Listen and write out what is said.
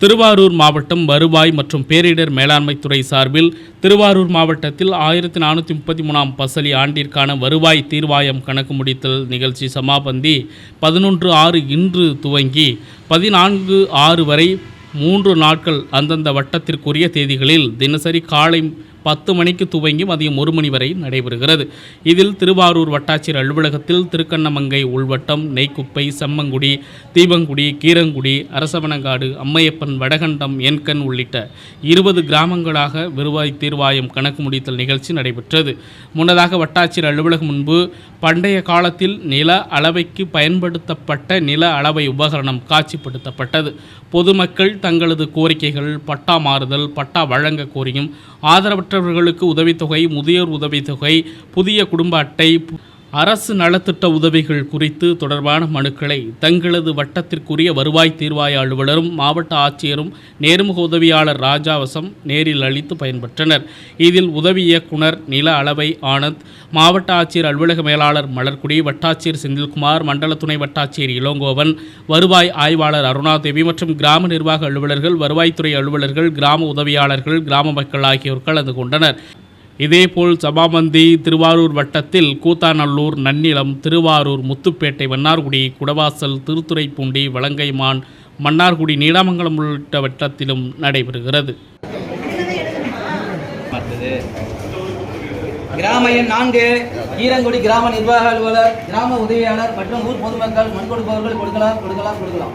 திருவாரூர் மாவட்டம் வருவாய் மற்றும் பேரிடர் மேலாண்மை துறை சார்பில் திருவாரூர் மாவட்டத்தில் ஆயிரத்தி நானூற்றி முப்பத்தி மூணாம் பசலி ஆண்டிற்கான வருவாய் தீர்வாயம் கணக்கு முடித்தல் நிகழ்ச்சி சமாபந்தி பதினொன்று ஆறு இன்று துவங்கி பதினான்கு ஆறு வரை மூன்று நாட்கள் அந்தந்த வட்டத்திற்குரிய தேதிகளில் தினசரி காலை பத்து மணிக்கு துவங்கி மதியம் ஒரு மணி வரை நடைபெறுகிறது. இதில் திருவாரூர் வட்டாட்சியர் அலுவலகத்தில் திருக்கண்ணமங்கை உள்வட்டம் நெய்க்குப்பை செம்மங்குடி தீபங்குடி கீரங்குடி அரசவனங்காடு அம்மையப்பன் வடகண்டம் என்கண் உள்ளிட்ட இருபது கிராமங்களாக வருவாய் தீர்வாயம் கணக்கு முடித்தல் நிகழ்ச்சி நடைபெற்றது. முன்னதாக வட்டாட்சியர் அலுவலகம் முன்பு பண்டைய காலத்தில் நில அளவைக்கு பயன்படுத்தப்பட்ட நில அளவை உபகரணம் காட்சிப்படுத்தப்பட்டது. பொதுமக்கள் தங்களது கோரிக்கைகள் பட்டா மாறுதல் பட்டா வழங்க கோரியும் ஆதரவற்றவர்களுக்கு உதவித்தொகை முதியோர் உதவித்தொகை புதிய குடும்ப அட்டை அரசு நலத்திட்ட உதவிகள் குறித்து தொடர்பான மனுக்களை தங்களது வட்டத்திற்குரிய வருவாய் தீர்வாய அலுவலரும் மாவட்ட ஆட்சியரும் நேர்முக உதவியாளர் ராஜாவசம் நேரில் அளித்து பயன்பெற்றனர். இதில் உதவி இயக்குனர் நில அளவை ஆனந்த் மாவட்ட ஆட்சியர் அலுவலக மேலாளர் மலர்குடி வட்டாட்சியர் செந்தில்குமார் மண்டல துணை வட்டாட்சியர் இளங்கோவன் வருவாய் ஆய்வாளர் அருணாதேவி மற்றும் கிராம நிர்வாக அலுவலர்கள் வருவாய்த்துறை அலுவலர்கள் கிராம உதவியாளர்கள் கிராம மக்கள் ஆகியோர் கலந்து கொண்டனர். இதேபோல் சபாமந்தி திருவாரூர் வட்டத்தில் கூத்தாநல்லூர் நன்னிலம் திருவாரூர் முத்துப்பேட்டை வண்ணார்குடி குடவாசல் திருத்துறைப்பூண்டி வலங்கைமான் மன்னார்குடி நீடாமங்கலம் உள்ளிட்ட வட்டத்திலும் நடைபெறுகிறது. கிராம எண் நான்கு ஈரங்குடி கிராம நிர்வாக அலுவலர் கிராம உதவியாளர் மற்றும் ஊர் பொதுமக்கள் மண் கொடுப்பவர்கள் கொடுக்கலாம் கொடுக்கலாம் கொடுக்கலாம்.